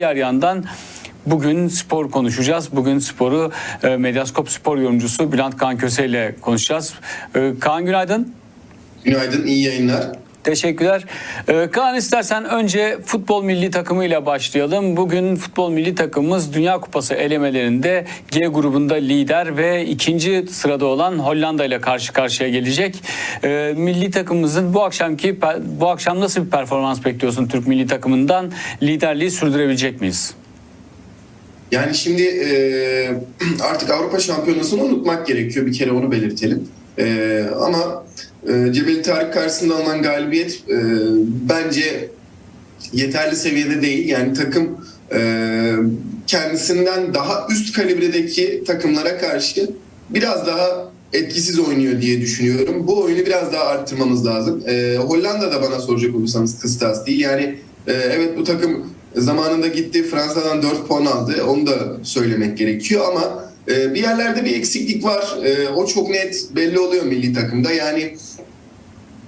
Diğer yandan bugün spor konuşacağız. Bugün sporu e, Medyaskop spor yorumcusu Bülent Kaan Köse ile konuşacağız. E, Kaan günaydın. Günaydın, iyi yayınlar. Teşekkürler. E, Kaan istersen önce futbol milli takımıyla başlayalım. Bugün futbol milli takımımız Dünya Kupası elemelerinde G grubunda lider ve ikinci sırada olan Hollanda ile karşı karşıya gelecek. E, milli takımımızın bu akşamki bu akşam nasıl bir performans bekliyorsun Türk milli takımından? Liderliği sürdürebilecek miyiz? Yani şimdi e, artık Avrupa Şampiyonası'nı unutmak gerekiyor. Bir kere onu belirtelim. E, ama e, Cebeli Tarık karşısında alınan galibiyet e, bence yeterli seviyede değil. Yani takım e, kendisinden daha üst kalibredeki takımlara karşı biraz daha etkisiz oynuyor diye düşünüyorum. Bu oyunu biraz daha arttırmamız lazım. E, Hollanda da bana soracak olursanız kıstas değil. Yani e, evet bu takım zamanında gitti Fransa'dan 4 puan aldı. Onu da söylemek gerekiyor ama e, bir yerlerde bir eksiklik var. E, o çok net belli oluyor milli takımda. Yani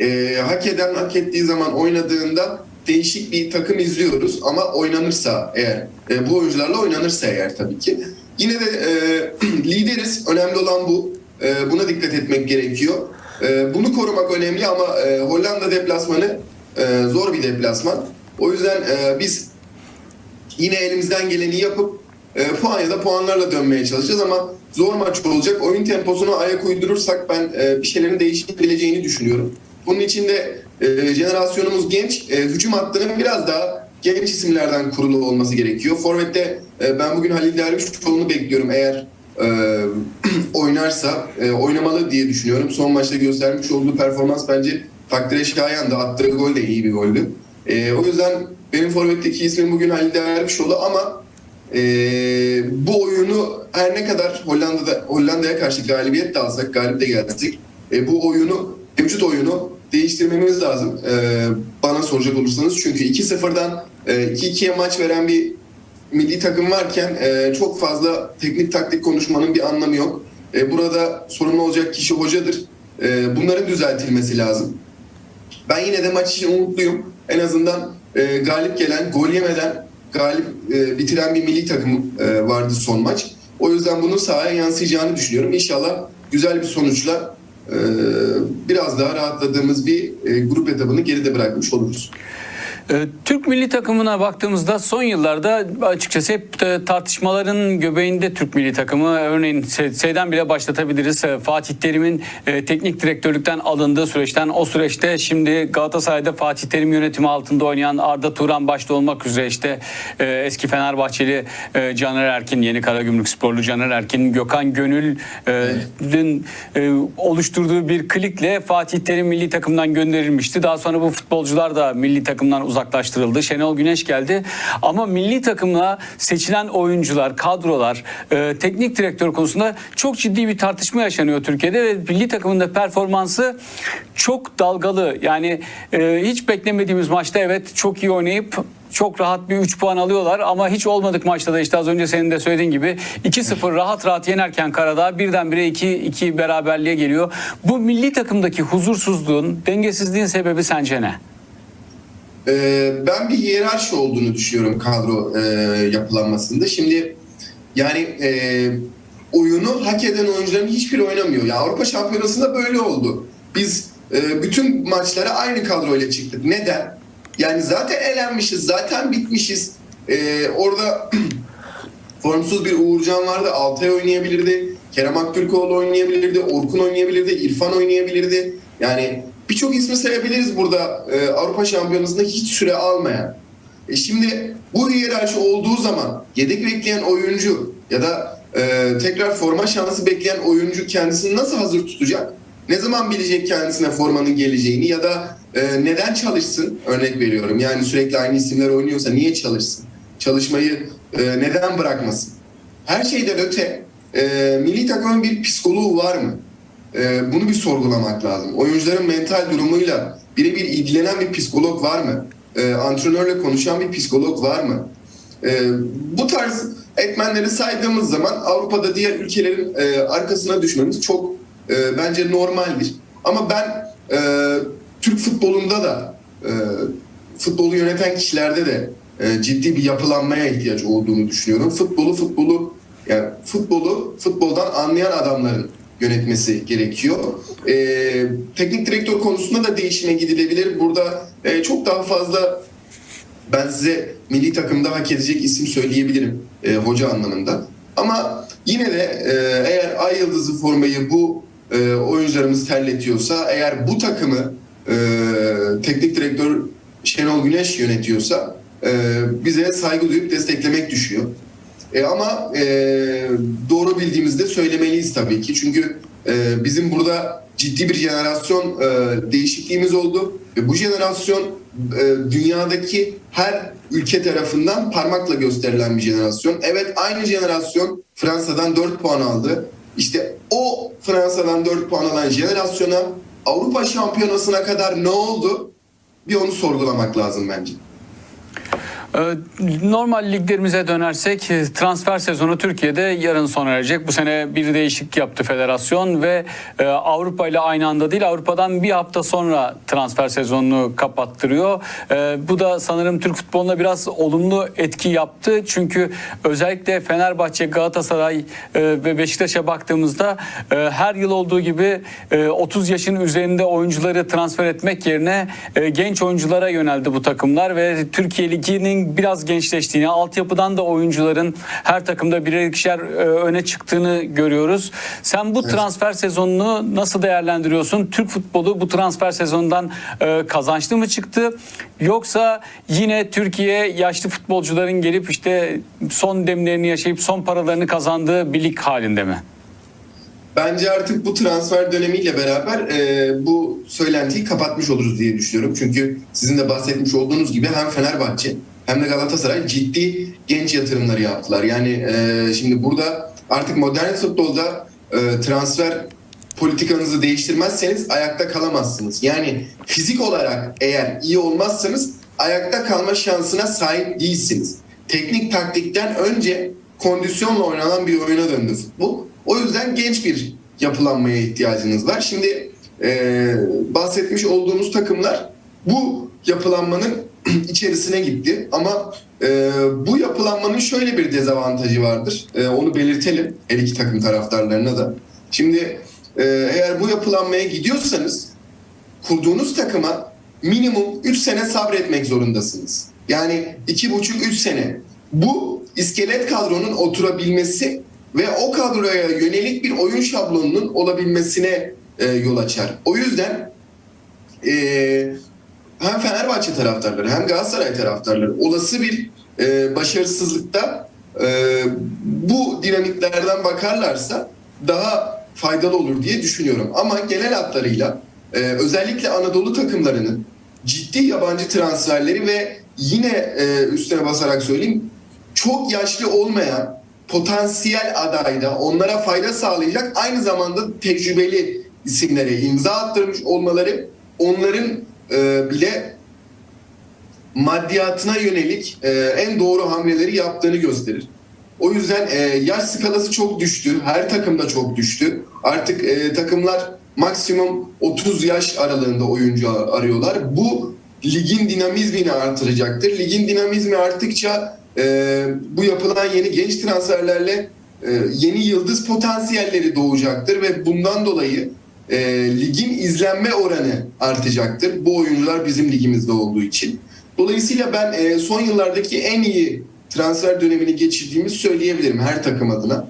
e, hak eden hak ettiği zaman oynadığında değişik bir takım izliyoruz. Ama oynanırsa eğer e, bu oyuncularla oynanırsa eğer tabii ki. Yine de e, lideriz. Önemli olan bu. E, buna dikkat etmek gerekiyor. E, bunu korumak önemli ama e, Hollanda deplasmanı e, zor bir deplasman. O yüzden e, biz yine elimizden geleni yapıp e, puan ya da puanlarla dönmeye çalışacağız ama zor maç olacak. Oyun temposuna ayak uydurursak ben e, bir şeylerin değişebileceğini düşünüyorum. Bunun için de e, jenerasyonumuz genç. E, hücum hattının biraz daha genç isimlerden kurulu olması gerekiyor. Forvet'te e, ben bugün Halil Dervişoğlu'nu bekliyorum. Eğer e, oynarsa e, oynamalı diye düşünüyorum. Son maçta göstermiş olduğu performans bence takdire şayandı. Attığı gol de iyi bir goldü. E, o yüzden benim forvetteki ismim bugün Halil Dervişoğlu ama e, bu oyunu her ne kadar Hollanda'da Hollanda'ya karşı galibiyet de alsak, galip de gelsek e, bu oyunu mevcut oyunu değiştirmemiz lazım ee, bana soracak olursanız. Çünkü 2-0'dan e, 2-2'ye maç veren bir milli takım varken e, çok fazla teknik taktik konuşmanın bir anlamı yok. E, burada sorumlu olacak kişi hocadır. E, bunların düzeltilmesi lazım. Ben yine de maç için umutluyum. En azından e, galip gelen, gol yemeden galip e, bitiren bir milli takım e, vardı son maç. O yüzden bunun sahaya yansıyacağını düşünüyorum. İnşallah güzel bir sonuçla e, biraz daha rahatladığımız bir e, grup etabını geride bırakmış oluruz. Ee, Türk milli takımına baktığımızda son yıllarda açıkçası hep e, tartışmaların göbeğinde Türk milli takımı. Örneğin şeyden bile başlatabiliriz. E, Fatih Terim'in e, teknik direktörlükten alındığı süreçten o süreçte şimdi Galatasaray'da Fatih Terim yönetimi altında oynayan Arda Turan başta olmak üzere işte e, eski Fenerbahçeli Caner Erkin, yeni Karagümrük sporlu Caner Erkin, Gökhan Gönül'ün oluşturduğu bir klikle Fatih Terim milli takımdan gönderilmişti. Daha sonra bu futbolcular da milli takımdan uzaklaştırıldı. Şenol Güneş geldi. Ama milli takımla seçilen oyuncular, kadrolar, e, teknik direktör konusunda çok ciddi bir tartışma yaşanıyor Türkiye'de ve milli takımın da performansı çok dalgalı. Yani e, hiç beklemediğimiz maçta evet çok iyi oynayıp çok rahat bir 3 puan alıyorlar ama hiç olmadık maçta da işte az önce senin de söylediğin gibi 2-0 rahat rahat yenerken Karadağ birdenbire 2-2 beraberliğe geliyor. Bu milli takımdaki huzursuzluğun, dengesizliğin sebebi sence ne? Ee, ben bir hiyerarşi olduğunu düşünüyorum kadro e, yapılanmasında. Şimdi yani e, oyunu hak eden oyuncuların hiçbiri oynamıyor. Ya Avrupa Şampiyonası'nda böyle oldu. Biz e, bütün maçlara aynı kadroyla çıktık. Neden? Yani zaten elenmişiz, zaten bitmişiz. Orada formsuz bir Uğurcan vardı. Altay oynayabilirdi. Kerem Aktürkoğlu oynayabilirdi. Orkun oynayabilirdi. İrfan oynayabilirdi. Yani birçok ismi sayabiliriz burada e, Avrupa Şampiyonası'nda hiç süre almayan. E şimdi bu hiyerarşi olduğu zaman yedek bekleyen oyuncu ya da e, tekrar forma şansı bekleyen oyuncu kendisini nasıl hazır tutacak? Ne zaman bilecek kendisine formanın geleceğini ya da e, neden çalışsın? Örnek veriyorum. Yani sürekli aynı isimler oynuyorsa niye çalışsın? Çalışmayı e, neden bırakmasın? Her şeyden öte e, milli takımın bir psikoloğu var mı? E, bunu bir sorgulamak lazım. Oyuncuların mental durumuyla birebir ilgilenen bir psikolog var mı? E, antrenörle konuşan bir psikolog var mı? E, bu tarz etmenleri saydığımız zaman Avrupa'da diğer ülkelerin e, arkasına düşmemiz çok e, bence normaldir. Ama ben e, Türk futbolunda da e, futbolu yöneten kişilerde de e, ciddi bir yapılanmaya ihtiyaç olduğunu düşünüyorum. Futbolu futbolu yani futbolu futboldan anlayan adamların yönetmesi gerekiyor. E, teknik direktör konusunda da değişime gidilebilir. Burada e, çok daha fazla ben size milli takımda hak edecek isim söyleyebilirim e, hoca anlamında. Ama yine de e, eğer Ay Yıldızı formayı bu e, oyuncularımız terletiyorsa, eğer bu takımı e, teknik direktör Şenol Güneş yönetiyorsa e, bize saygı duyup desteklemek düşüyor. E, ama e, doğru bildiğimizde söylemeliyiz tabii ki. Çünkü e, bizim burada ciddi bir jenerasyon e, değişikliğimiz oldu. Ve bu jenerasyon e, dünyadaki her ülke tarafından parmakla gösterilen bir jenerasyon. Evet aynı jenerasyon Fransa'dan 4 puan aldı. İşte o Fransa'dan 4 puan alan jenerasyona Avrupa Şampiyonası'na kadar ne oldu? Bir onu sorgulamak lazım bence. Ee, Normal liglerimize dönersek e, transfer sezonu Türkiye'de yarın sona erecek. Bu sene bir değişiklik yaptı federasyon ve e, Avrupa ile aynı anda değil Avrupa'dan bir hafta sonra transfer sezonunu kapattırıyor. E, Bu da sanırım Türk futboluna biraz olumlu etki yaptı. Çünkü özellikle Fenerbahçe, Galatasaray ve Beşiktaş'a baktığımızda her yıl olduğu gibi e, 30 yaşın üzerinde oyuncuları transfer etmek yerine genç oyunculara yöneldi bu takımlar ve Türkiye Ligi'nin biraz gençleştiğini, altyapıdan da oyuncuların her takımda birer ikişer e, öne çıktığını görüyoruz. Sen bu transfer sezonunu nasıl değerlendiriyorsun? Türk futbolu bu transfer sezonundan e, kazançlı mı çıktı? Yoksa yine Türkiye yaşlı futbolcuların gelip işte son demlerini yaşayıp son paralarını kazandığı bir lig halinde mi? Bence artık bu transfer dönemiyle beraber e, bu söylentiyi kapatmış oluruz diye düşünüyorum. Çünkü sizin de bahsetmiş olduğunuz gibi hem Fenerbahçe hem de Galatasaray ciddi genç yatırımları yaptılar. Yani e, şimdi burada artık modern futbolda e, transfer politikanızı değiştirmezseniz ayakta kalamazsınız. Yani fizik olarak eğer iyi olmazsanız ayakta kalma şansına sahip değilsiniz. Teknik taktikten önce kondisyonla oynanan bir oyuna döndü futbol. O yüzden genç bir yapılanmaya ihtiyacınız var. Şimdi e, bahsetmiş olduğumuz takımlar bu yapılanmanın içerisine gitti. Ama e, bu yapılanmanın şöyle bir dezavantajı vardır. E, onu belirtelim her iki takım taraftarlarına da. Şimdi e, eğer bu yapılanmaya gidiyorsanız kurduğunuz takıma minimum 3 sene sabretmek zorundasınız. Yani 2,5-3 sene. Bu iskelet kadronun oturabilmesi ve o kadroya yönelik bir oyun şablonunun olabilmesine e, yol açar. O yüzden e, hem Fenerbahçe taraftarları hem Galatasaray taraftarları olası bir e, başarısızlıkta e, bu dinamiklerden bakarlarsa daha faydalı olur diye düşünüyorum. Ama genel hatlarıyla e, özellikle Anadolu takımlarının ciddi yabancı transferleri ve yine e, üstüne basarak söyleyeyim çok yaşlı olmayan potansiyel adayda onlara fayda sağlayacak aynı zamanda tecrübeli isimlere imza attırmış olmaları onların e, bile maddiyatına yönelik e, en doğru hamleleri yaptığını gösterir. O yüzden e, yaş skalası çok düştü. Her takımda çok düştü. Artık e, takımlar maksimum 30 yaş aralığında oyuncu arıyorlar. Bu ligin dinamizmini artıracaktır. Ligin dinamizmi arttıkça e, bu yapılan yeni genç transferlerle e, yeni yıldız potansiyelleri doğacaktır ve bundan dolayı e, ligin izlenme oranı artacaktır. Bu oyuncular bizim ligimizde olduğu için. Dolayısıyla ben e, son yıllardaki en iyi transfer dönemini geçirdiğimizi söyleyebilirim her takım adına.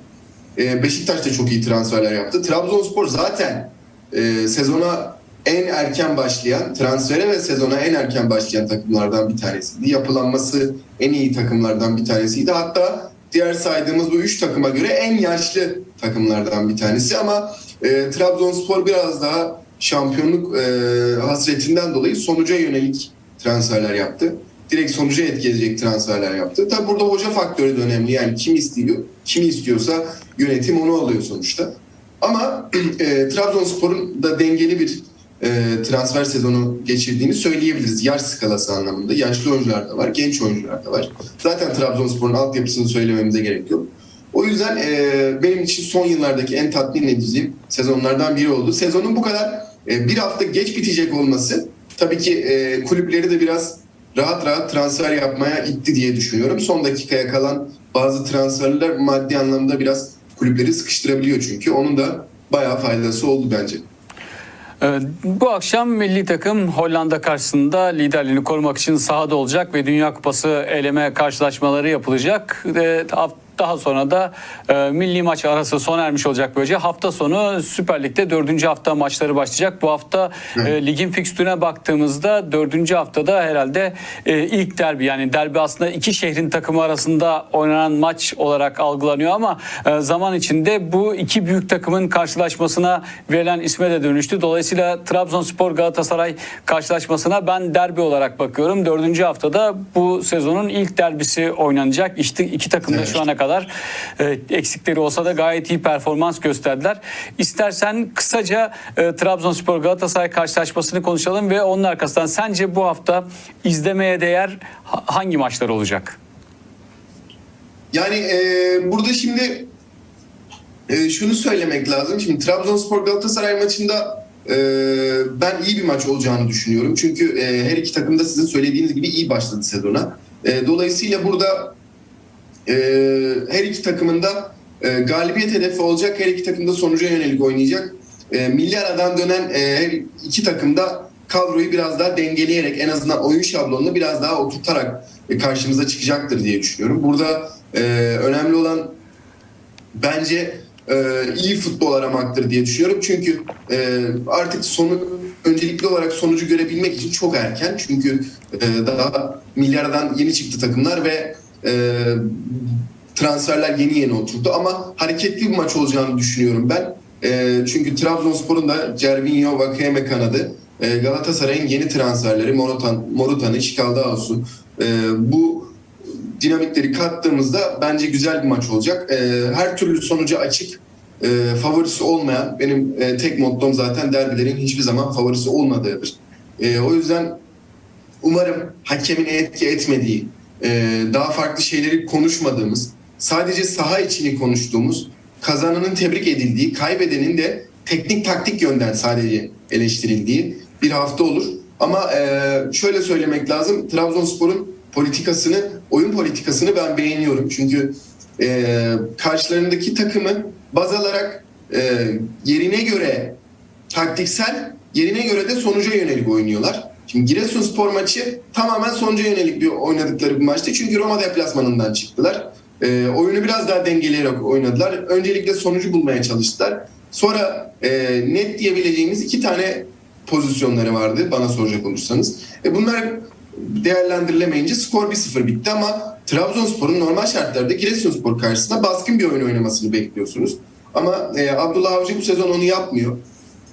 E, Beşiktaş da çok iyi transferler yaptı. Trabzonspor zaten e, sezona en erken başlayan, transfere ve sezona en erken başlayan takımlardan bir tanesiydi. Yapılanması en iyi takımlardan bir tanesiydi. Hatta diğer saydığımız bu üç takıma göre en yaşlı takımlardan bir tanesi. Ama e, Trabzonspor biraz daha şampiyonluk e, hasretinden dolayı sonuca yönelik transferler yaptı. Direkt sonuca etki edecek transferler yaptı. Tabi burada hoca faktörü de önemli. Yani kim istiyor, kimi istiyorsa yönetim onu alıyor sonuçta. Ama e, Trabzonspor'un da dengeli bir e, transfer sezonu geçirdiğini söyleyebiliriz. Yaş skalası anlamında. Yaşlı oyuncular da var, genç oyuncular da var. Zaten Trabzonspor'un altyapısını söylememize gerek yok. O yüzden e, benim için son yıllardaki en tatmin edici sezonlardan biri oldu. Sezonun bu kadar e, bir hafta geç bitecek olması tabii ki e, kulüpleri de biraz rahat rahat transfer yapmaya itti diye düşünüyorum. Son dakikaya kalan bazı transferler maddi anlamda biraz kulüpleri sıkıştırabiliyor çünkü. Onun da bayağı faydası oldu bence. Ee, Bu akşam milli takım Hollanda karşısında liderliğini korumak için sahada olacak ve Dünya Kupası eleme karşılaşmaları yapılacak. Ee, Daha sonra da e, milli maç arası sona ermiş olacak böylece. Hafta sonu Süper Lig'de dördüncü hafta maçları başlayacak. Bu hafta e, ligin fikstürüne baktığımızda dördüncü haftada herhalde e, ilk derbi yani derbi aslında iki şehrin takımı arasında oynanan maç olarak algılanıyor ama e, zaman içinde bu iki büyük takımın karşılaşmasına verilen isme de dönüştü. Dolayısıyla Trabzonspor Galatasaray karşılaşmasına ben derbi olarak bakıyorum. Dördüncü haftada bu sezonun ilk derbisi oynanacak. İşte iki takım da Evet. şu ana kadar e, eksikleri olsa da gayet iyi performans gösterdiler. İstersen kısaca e, Trabzonspor Galatasaray karşılaşmasını konuşalım ve onun arkasından sence bu hafta izlemeye değer ha- hangi maçlar olacak? Yani e, burada şimdi e, şunu söylemek lazım. Şimdi Trabzonspor Galatasaray maçında e, ben iyi bir maç olacağını düşünüyorum. Çünkü e, her iki takım da sizin söylediğiniz gibi iyi başladı sezona. E, dolayısıyla burada e, her iki takımın da e, galibiyet hedefi olacak. Her iki takım da sonuca yönelik oynayacak. E, milli aradan dönen e, her iki takım da kadroyu biraz daha dengeleyerek en azından oyun şablonunu biraz daha oturtarak e, karşımıza çıkacaktır diye düşünüyorum. Burada önemli olan bence iyi futbol aramaktır diye düşünüyorum. Çünkü artık sonu öncelikli olarak sonucu görebilmek için çok erken. Çünkü daha milyardan yeni çıktı takımlar ve e, transferler yeni yeni oturdu. Ama hareketli bir maç olacağını düşünüyorum ben. E, çünkü Trabzonspor'un da Cervinho, Vakayeme kanadı, e, Galatasaray'ın yeni transferleri Morutan, Morutan'ı, Kaldağos'u e, bu dinamikleri kattığımızda bence güzel bir maç olacak. E, her türlü sonuca açık, e, favorisi olmayan, benim e, tek mottom zaten derbilerin hiçbir zaman favorisi olmadığıdır. E, o yüzden umarım hakemin etki etmediği, daha farklı şeyleri konuşmadığımız, sadece saha içini konuştuğumuz, kazananın tebrik edildiği, kaybedenin de teknik taktik yönden sadece eleştirildiği bir hafta olur. Ama e, şöyle söylemek lazım, Trabzonspor'un politikasını, oyun politikasını ben beğeniyorum. Çünkü e, karşılarındaki takımı baz alarak e, yerine göre taktiksel, yerine göre de sonuca yönelik oynuyorlar. Şimdi Giresunspor maçı tamamen sonuca yönelik bir oynadıkları bir maçtı. Çünkü Roma deplasmanından çıktılar. E, oyunu biraz daha dengeleyerek oynadılar. Öncelikle sonucu bulmaya çalıştılar. Sonra e, net diyebileceğimiz iki tane pozisyonları vardı bana soracak olursanız. E, bunlar değerlendirilemeyince skor 1-0 bitti ama Trabzonspor'un normal şartlarda Giresunspor karşısında baskın bir oyun oynamasını bekliyorsunuz. Ama e, Abdullah Avcı bu sezon onu yapmıyor.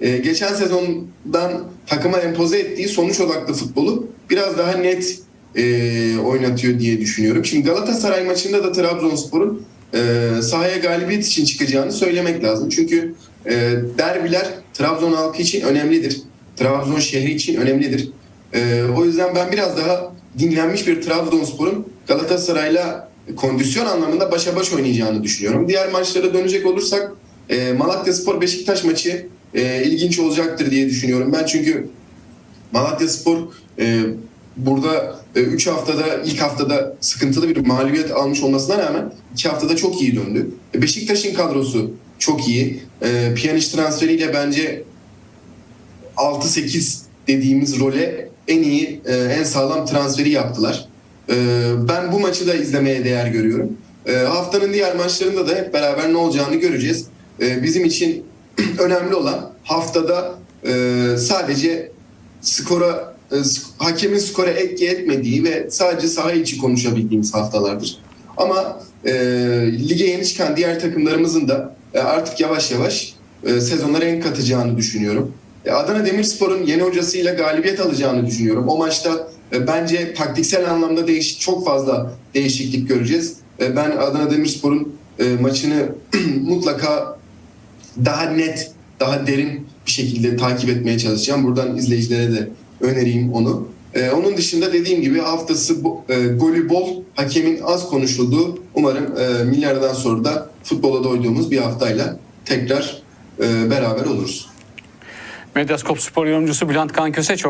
E, geçen sezondan takıma empoze ettiği sonuç odaklı futbolu biraz daha net e, oynatıyor diye düşünüyorum. Şimdi Galatasaray maçında da Trabzonspor'un e, sahaya galibiyet için çıkacağını söylemek lazım. Çünkü e, derbiler Trabzon halkı için önemlidir. Trabzon şehri için önemlidir. E, o yüzden ben biraz daha dinlenmiş bir Trabzonspor'un Galatasaray'la kondisyon anlamında başa baş oynayacağını düşünüyorum. Diğer maçlara dönecek olursak e, Malatya Spor Beşiktaş maçı e, ilginç olacaktır diye düşünüyorum. Ben çünkü Malatya Spor e, burada 3 haftada ilk haftada sıkıntılı bir mağlubiyet almış olmasına rağmen 2 haftada çok iyi döndü. E, Beşiktaş'ın kadrosu çok iyi. E, Piyaniş transferiyle bence 6-8 dediğimiz role en iyi, e, en sağlam transferi yaptılar. E, ben bu maçı da izlemeye değer görüyorum. E, haftanın diğer maçlarında da hep beraber ne olacağını göreceğiz. E, bizim için önemli olan haftada e, sadece skora e, hakemin skora etki etmediği ve sadece saha içi konuşabildiğimiz haftalardır. Ama e, lige yeni çıkan diğer takımlarımızın da e, artık yavaş yavaş e, sezonlara renk katacağını düşünüyorum. E, Adana Demirspor'un yeni hocasıyla galibiyet alacağını düşünüyorum. O maçta e, bence taktiksel anlamda değiş çok fazla değişiklik göreceğiz. E, ben Adana Demirspor'un e, maçını mutlaka daha net, daha derin bir şekilde takip etmeye çalışacağım. Buradan izleyicilere de önereyim onu. Ee, onun dışında dediğim gibi haftası bo- e, golü bol, hakemin az konuşulduğu umarım e, milyardan sonra da futbola doyduğumuz bir haftayla tekrar e, beraber oluruz. Medyaskop Spor yorumcusu Bülent Kanköse çok